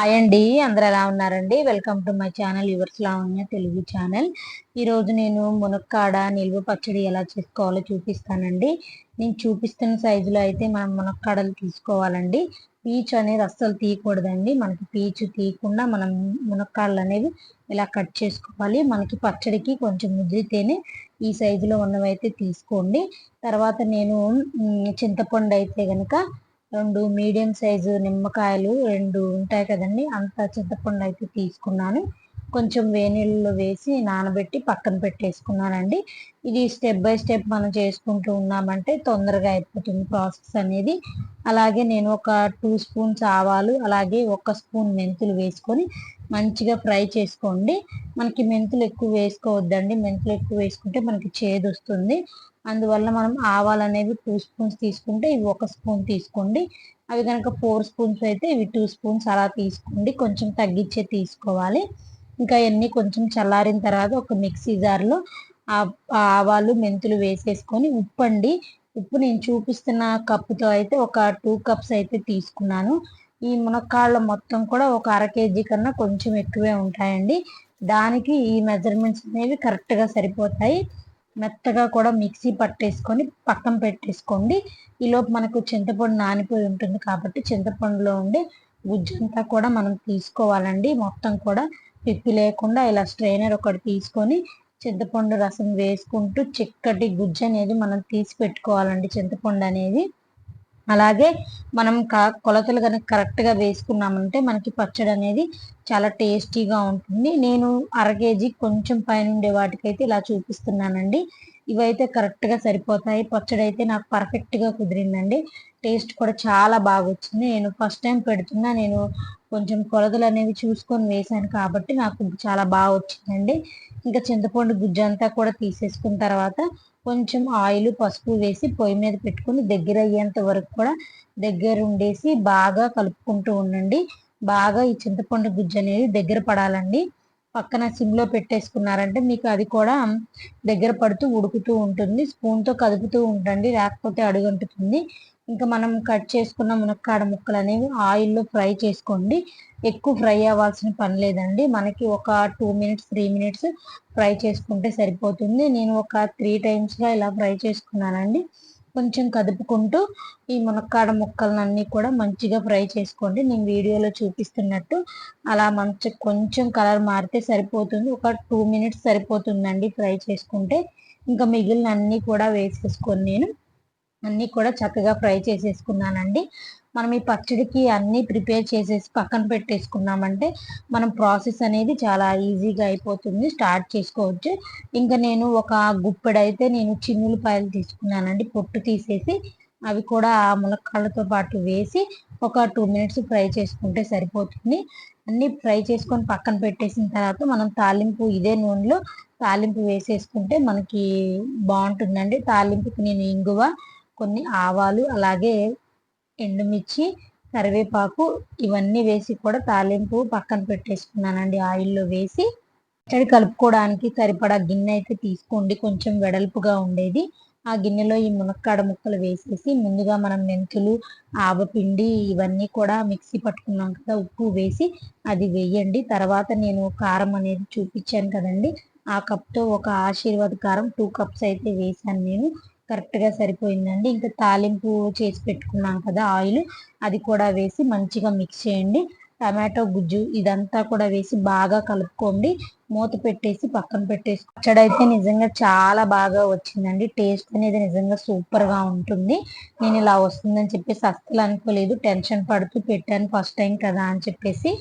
Hi అండి. అందరు ఎలా ఉన్నారండి? Welcome to my channel yours Lavanya Telugu channel. ఈరోజు నేను మునక్కాడ నిల్వ పచ్చడి ఎలా చేసుకోవాలో చూపిస్తానండి. నేను చూపిస్తున్న సైజులో అయితే మనం మునక్కాడలు తీసుకోవాలండి. పీచు అనేది అస్సలు తీయకూడదండి. మనకి పీచు తీయకుండా మనం మునక్కాడలు అనేవి ఇలా కట్ చేసుకోవాలి. మనకి పచ్చడికి కొంచెం ముద్రితేనే ఈ సైజులో ఉన్నవైతే తీసుకోండి. తర్వాత నేను చింతపండు అయితే కనుక రెండు మీడియం సైజు నిమ్మకాయలు రెండు ఉంటాయి కదండి. అంత చింతపండు అయితే తీసుకున్నాను. కొంచెం వేనీళ్ళలో వేసి నానబెట్టి పక్కన పెట్టేసుకున్నానండి. ఇది స్టెప్ బై స్టెప్ మనం చేసుకుంటూ ఉన్నామంటే తొందరగా అయిపోతుంది ప్రాసెస్ అనేది. అలాగే నేను ఒక టూ స్పూన్స్ ఆవాలు అలాగే ఒక స్పూన్ మెంతులు వేసుకొని మంచిగా ఫ్రై చేసుకోండి. మనకి మెంతులు ఎక్కువ వేసుకోవద్దండి. మెంతులు ఎక్కువ వేసుకుంటే మనకి చేదు వస్తుంది అందువల్ల మనం ఆవాలు అనేవి టూ స్పూన్స్ తీసుకుంటే ఇవి ఒక స్పూన్ తీసుకోండి. అవి కనుక ఫోర్ స్పూన్స్ అయితే ఇవి టూ స్పూన్స్ అలా తీసుకోండి. కొంచెం తగ్గించే తీసుకోవాలి. ఇంకా అవన్నీ కొంచెం చల్లారిన తర్వాత ఒక మిక్సీ జార్లో ఆవాలు మెంతులు వేసేసుకొని ఉప్పండి. ఉప్పు నేను చూపిస్తున్న కప్పుతో అయితే ఒక టూ కప్స్ అయితే తీసుకున్నాను. ఈ మునక్కాళ్ళ మొత్తం కూడా ఒక అర కేజీ కన్నా కొంచెం ఎక్కువే ఉంటాయండి. దానికి ఈ మెజర్మెంట్స్ అనేవి కరెక్ట్గా సరిపోతాయి. మెత్తగా కూడా మిక్సీ పట్టేసుకొని పక్కన పెట్టేసుకోండి. ఈలోపు మనకు చింతపండు నానిపోయి ఉంటుంది కాబట్టి చింతపండులో ఉండే గుజ్జంతా కూడా మనం తీసుకోవాలండి. మొత్తం కూడా పిప్పి లేకుండా ఇలా స్ట్రైనర్ ఒకటి తీసుకొని చింతపండు రసం వేసుకుంటూ చిక్కటి గుజ్జు అనేది మనం తీసి పెట్టుకోవాలండి. చింతపండు అనేది అలాగే మనం కొలతలు కనుక కరెక్ట్గా వేసుకున్నామంటే మనకి పచ్చడి అనేది చాలా టేస్టీగా ఉంటుంది. నేను అర కేజీ కొంచెం పైన వాటికైతే ఇలా చూపిస్తున్నానండి. ఇవైతే కరెక్ట్గా సరిపోతాయి. పచ్చడి అయితే నాకు పర్ఫెక్ట్గా కుదిరిందండి. టేస్ట్ కూడా చాలా బాగా వచ్చింది నేను ఫస్ట్ టైం పెడుతున్నా. నేను కొంచెం కొలతలు అనేవి చూసుకొని వేసాను కాబట్టి నాకు చాలా బాగా వచ్చిందండి ఇంకా చింతపండు గుజ్జు అంతా కూడా తీసేసుకున్న తర్వాత కొంచెం ఆయిల్ పసుపు వేసి పొయ్యి మీద పెట్టుకుని దగ్గర అయ్యేంత వరకు కూడా దగ్గర ఉండేసి బాగా కలుపుకుంటూ ఉండండి. బాగా ఈ చింతపండు గుజ్జు అనేది దగ్గర పడాలండి. పక్కన సిమ్లో పెట్టేసుకున్నారంటే మీకు అది కూడా దగ్గర పడుతూ ఉడుకుతూ ఉంటుంది. స్పూన్తో కదుపుతూ ఉండండి. లేకపోతే అడుగంటుతుంది. ఇంకా మనం కట్ చేసుకున్న మునక్కాడ ముక్కలు అనేవి ఆయిల్లో ఫ్రై చేసుకోండి. ఎక్కువ ఫ్రై అవ్వాల్సిన పని లేదండి. మనకి ఒక two minutes three minutes fry చేసుకుంటే సరిపోతుంది. నేను ఒక త్రీ టైమ్స్గా ఇలా ఫ్రై చేసుకున్నానండి. కొంచెం కదుపుకుంటూ ఈ మునక్కాడ ముక్కలన్నీ కూడా మంచిగా ఫ్రై చేసుకోండి. నేను వీడియోలో చూపిస్తున్నట్టు అలా మంచి కొంచెం కలర్ మారితే సరిపోతుంది. ఒక టూ మినిట్స్ సరిపోతుందండి ఫ్రై చేసుకుంటే. ఇంకా మిగిలిన అన్నీ కూడా వేసేసుకొని నేను అన్నీ కూడా చక్కగా ఫ్రై చేసేసుకున్నానండి. మనం ఈ పచ్చడికి అన్నీ ప్రిపేర్ చేసేసి పక్కన పెట్టేసుకున్నామంటే మనం ప్రాసెస్ అనేది చాలా ఈజీగా అయిపోతుంది. స్టార్ట్ చేసుకోవచ్చు. ఇంకా నేను ఒక గుప్పెడైతే నేను చిన్నులపాయలు తీసుకున్నానండి. పొట్టు తీసేసి అవి కూడా ఆ ములక్కాళ్ళతో పాటు వేసి ఒక టూ మినిట్స్ ఫ్రై చేసుకుంటే సరిపోతుంది. అన్నీ ఫ్రై చేసుకొని పక్కన పెట్టేసిన తర్వాత మనం తాలింపు ఇదే నూనెలో తాలింపు వేసేసుకుంటే మనకి బాగుంటుందండి. తాలింపుకి నేను ఇంగువ కొన్ని ఆవాలు అలాగే ఎండుమిర్చి కరివేపాకు ఇవన్నీ వేసి కూడా తాలింపు పక్కన పెట్టేసుకున్నానండి. ఆయిల్లో వేసి పచ్చడి కలుపుకోవడానికి సరిపడా గిన్నె అయితే తీసుకోండి. కొంచెం వెడల్పుగా ఉండేది. ఆ గిన్నెలో ఈ మునక్కాడ ముక్కలు వేసేసి ముందుగా మనం మెంతులు ఆవపిండి ఇవన్నీ కూడా మిక్సీ పట్టుకున్నాం కదా ఉప్పు వేసి అది వేయండి. తర్వాత నేను కారం అనేది చూపించాను కదండి. ఆ కప్తో ఒక ఆశీర్వాద కారం టూ కప్స్ అయితే వేసాను నేను. కరెక్ట్గా సరిపోయిందండి. ఇంకా తాలింపు చేసి పెట్టుకున్నాం కదా ఆయిల్. అది కూడా వేసి మంచిగా మిక్స్ చేయండి. టమాటో గుజ్జు ఇదంతా కూడా వేసి బాగా కలుపుకోండి. మూత పెట్టేసి పక్కన పెట్టేసి పచ్చడైతే నిజంగా చాలా బాగా వచ్చిందండి. టేస్ట్ అనేది నిజంగా సూపర్గా ఉంటుంది. నేను ఇలా వస్తుందని చెప్పేసి అస్సలు అనుకోలేదు. టెన్షన్ పడుతూ పెట్టాను ఫస్ట్ టైం కదా అని చెప్పేసి.